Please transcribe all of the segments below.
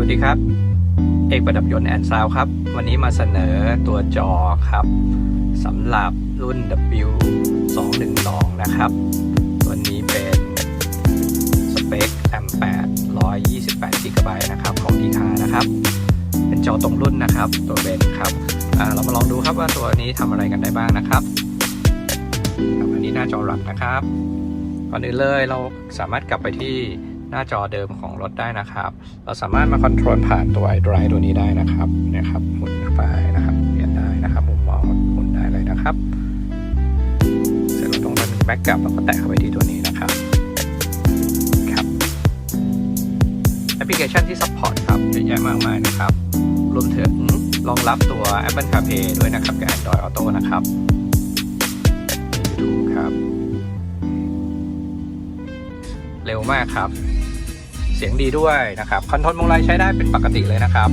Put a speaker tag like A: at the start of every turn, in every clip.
A: วัสดีครับ เอกประดับยนต์แอนซาวครับ วันนี้มาเสนอตัวจอครับสำหรับรุ่น W 2 1 2 นะครับ ตัวนี้เป็นสเปค M8 128 g b นะครับ ของดีคานะครับ เป็นจอตรงรุ่นนะครับ ตัวเบนครับ เรามาลองดูครับว่าตัวนี้ทำอะไรกันได้บ้างนะครับครับอันนี้หน้าจอหลักนะครับ ก่อนอื่นเลยเราสามารถกลับไปที่ หน้าจอเดิมของรถได้นะครับ เราสามารถมาคอนโทรลผ่านตัว iDrive ตัวนี้ได้นะครับนี่ยครับหมุนไปนะครับเปลี่ยนได้นะครับมุมมองหมุนได้เลยนะครับ เสร็จเราต้องมันแบ็กกลับเราก็แตะเข้าไปที่ตัวนี้นะครับครับแอปพลิเคชันที่ซัพพอร์ตครับเยอะแยะมากมายนะครับรวมถึงรองรับตัว Apple CarPlay ด้วยนะครับกับ Android Auto นะครับมี YouTube ครับ เร็วมากครับ เสียงดีด้วยนะครับคอนโทรลมงไลใช้ได้เป็นปกติเลยนะครับ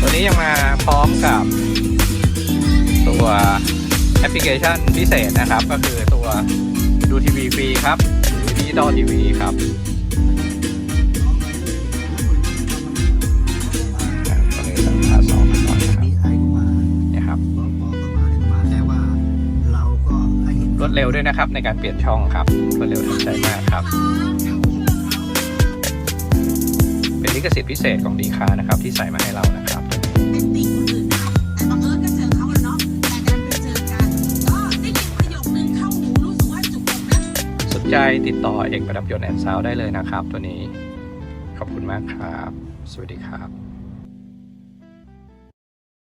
A: ตัวนี้ยังมาพร้อมกับตัวแอปพลิเคชันพิเศษนะครับ ก็คือตัวดูทีวีฟรีครับดิจิตอลทีวีครับ
B: ว
A: ดเร็วด้วยนะครับ ในการเปลี่ยนช่องครับรวดเร็วทันใจมากครับ เป็นลิขสิทธิ์พิเศษของดีคานะครับ ที่ใส่มาให้เรานะครับ
C: สนะ
A: สนใจติดต่อเอกประดับยนต์แอนซาวได้เลยนะครับ ตัวนี้ขอบคุณมากครับ สวัสดีครับ